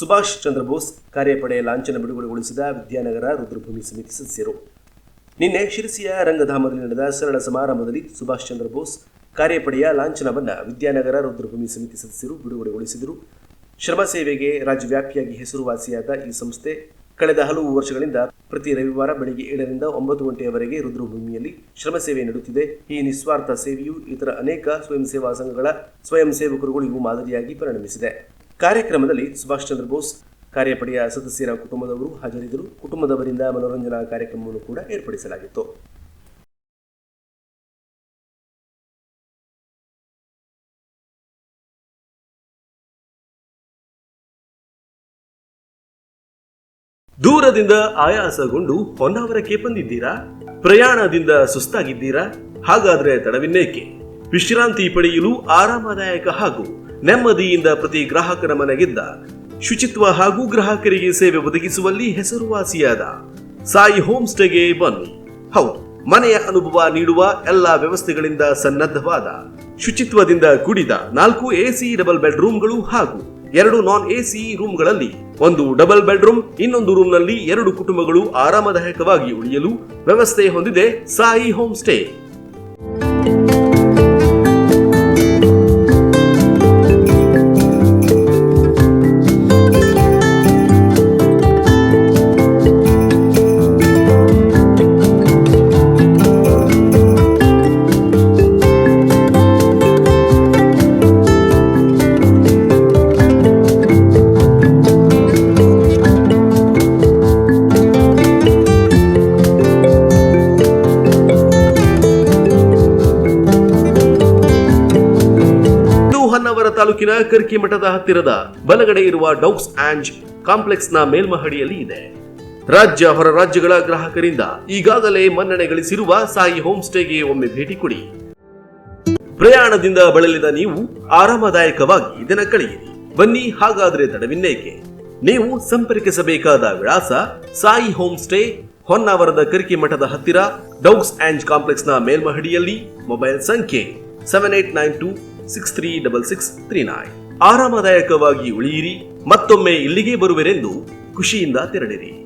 ಸುಭಾಷ್ ಚಂದ್ರ ಬೋಸ್ ಕಾರ್ಯಪಡೆ ಲಾಂಛನ ಬಿಡುಗಡೆಗೊಳಿಸಿದ ವಿದ್ಯಾನಗರ ರುದ್ರಭೂಮಿ ಸಮಿತಿ ಸದಸ್ಯರು. ನಿನ್ನೆ ಶಿರಸಿಯ ರಂಗಧಾಮದಲ್ಲಿ ನಡೆದ ಸರಳ ಸಮಾರಂಭದಲ್ಲಿ ಸುಭಾಷ್ ಚಂದ್ರ ಬೋಸ್ ಕಾರ್ಯಪಡೆಯ ಲಾಂಛನವನ್ನು ವಿದ್ಯಾನಗರ ರುದ್ರಭೂಮಿ ಸಮಿತಿ ಸದಸ್ಯರು ಬಿಡುಗಡೆಗೊಳಿಸಿದರು. ಶ್ರಮ ಸೇವೆಗೆ ರಾಜ್ಯವ್ಯಾಪಿಯಾಗಿ ಹೆಸರುವಾಸಿಯಾದ ಈ ಸಂಸ್ಥೆ ಕಳೆದ ಹಲವು ವರ್ಷಗಳಿಂದ ಪ್ರತಿ ರವಿವಾರ ಬೆಳಗ್ಗೆ ಏಳರಿಂದ ಒಂಬತ್ತು ಗಂಟೆಯವರೆಗೆ ರುದ್ರಭೂಮಿಯಲ್ಲಿ ಶ್ರಮ ಸೇವೆ ನೀಡುತ್ತಿದೆ ಈ ನಿಸ್ವಾರ್ಥ ಸೇವೆಯು ಇತರ ಅನೇಕ ಸ್ವಯಂ ಸೇವಾ ಸಂಘಗಳ ಸ್ವಯಂ ಸೇವಕರುಗಳಿಗೂ ಮಾದರಿಯಾಗಿ ಪರಿಣಮಿಸಿದೆ. ಕಾರ್ಯಕ್ರಮದಲ್ಲಿ ಸುಭಾಷ್ ಚಂದ್ರ ಬೋಸ್, ಕಾರ್ಯಪಡೆಯ ಸದಸ್ಯರ ಕುಟುಂಬದವರು ಹಾಜರಿದ್ದರು. ಕುಟುಂಬದವರಿಂದ ಮನೋರಂಜನಾ ಕಾರ್ಯಕ್ರಮವನ್ನು ಕೂಡ ಏರ್ಪಡಿಸಲಾಗಿತ್ತು. ದೂರದಿಂದ ಆಯಾಸಗೊಂಡು ಹೊನ್ನಾವರಕ್ಕೆ ಬಂದಿದ್ದೀರಾ? ಪ್ರಯಾಣದಿಂದ ಸುಸ್ತಾಗಿದ್ದೀರಾ? ಹಾಗಾದ್ರೆ ತಡವಿನ್ನೇಕೆ? ವಿಶ್ರಾಂತಿ ಪಡೆಯಲು ಆರಾಮದಾಯಕ ಹಾಗೂ ನೆಮ್ಮದಿಯಿಂದ ಪ್ರತಿ ಗ್ರಾಹಕರ ಮನೆಗಿದ್ದ, ಶುಚಿತ್ವ ಹಾಗೂ ಗ್ರಾಹಕರಿಗೆ ಸೇವೆ ಒದಗಿಸುವಲ್ಲಿ ಹೆಸರುವಾಸಿಯಾದ ಸಾಯಿ ಹೋಮ್ ಸ್ಟೇಗೆ ಬನ್ನಿ. ಹೌದು, ಮನೆಯ ಅನುಭವ ನೀಡುವ ಎಲ್ಲಾ ವ್ಯವಸ್ಥೆಗಳಿಂದ ಸನ್ನದ್ಧವಾದ, ಶುಚಿತ್ವದಿಂದ ಕೂಡಿದ ನಾಲ್ಕು ಎಸಿ ಡಬಲ್ ಬೆಡ್ರೂಮ್ಗಳು ಹಾಗೂ ಎರಡು ನಾನ್ ಎಸಿ ರೂಮ್ಗಳಲ್ಲಿ ಒಂದು ಡಬಲ್ ಬೆಡ್ರೂಮ್, ಇನ್ನೊಂದು ರೂಮ್ನಲ್ಲಿ ಎರಡು ಕುಟುಂಬಗಳು ಆರಾಮದಾಯಕವಾಗಿ ಉಳಿಯಲು ವ್ಯವಸ್ಥೆ ಹೊಂದಿದೆ ಸಾಯಿ ಹೋಮ್ ಸ್ಟೇ ಹೊನ್ನಾವರ ತಾಲೂಕಿನ ಕರ್ಕಿ ಮಠದ ಹತ್ತಿರದ ಬಲಗಡೆ ಇರುವ ಡೌಕ್ಸ್ ಆಂಜ್ ಕಾಂಪ್ಲೆಕ್ಸ್ನ ಮೇಲ್ಮಹಡಿಯಲ್ಲಿ ಇದೆ. ರಾಜ್ಯ, ಹೊರ ರಾಜ್ಯಗಳ ಗ್ರಾಹಕರಿಂದ ಈಗಾಗಲೇ ಮನ್ನಣೆ ಗಳಿಸಿರುವ ಸಾಯಿ ಹೋಮ್ ಸ್ಟೇಗೆ ಒಮ್ಮೆ ಭೇಟಿ ಕೊಡಿ. ಪ್ರಯಾಣದಿಂದ ಬಳಲಿದ ನೀವು ಆರಾಮದಾಯಕವಾಗಿ ದಿನ ಕಳೆಯಿರಿ. ಬನ್ನಿ, ಹಾಗಾದ್ರೆ ತಡವಿನ್ನೇಕೆ? ನೀವು ಸಂಪರ್ಕಿಸಬೇಕಾದ ವಿಳಾಸ ಸಾಯಿ ಹೋಮ್ ಸ್ಟೇ, ಹೊನ್ನಾವರದ ಕರ್ಕಿ ಮಠದ ಹತ್ತಿರ ಡೌಗ್ಸ್ ಆಂಡ್ ಕಾಂಪ್ಲೆಕ್ಸ್ನ ಮೇಲ್ಮಹಡಿಯಲ್ಲಿ ಮೊಬೈಲ್ ಸಂಖ್ಯೆ seven eight nine two six three double six three nine. ಆರಾಮದಾಯಕವಾಗಿ ಉಳಿಯಿರಿ. ಮತ್ತೊಮ್ಮೆ ಇಲ್ಲಿಗೆ ಬರುವೆರೆಂದು ಖುಷಿಯಿಂದ ತೆರಳಿರಿ.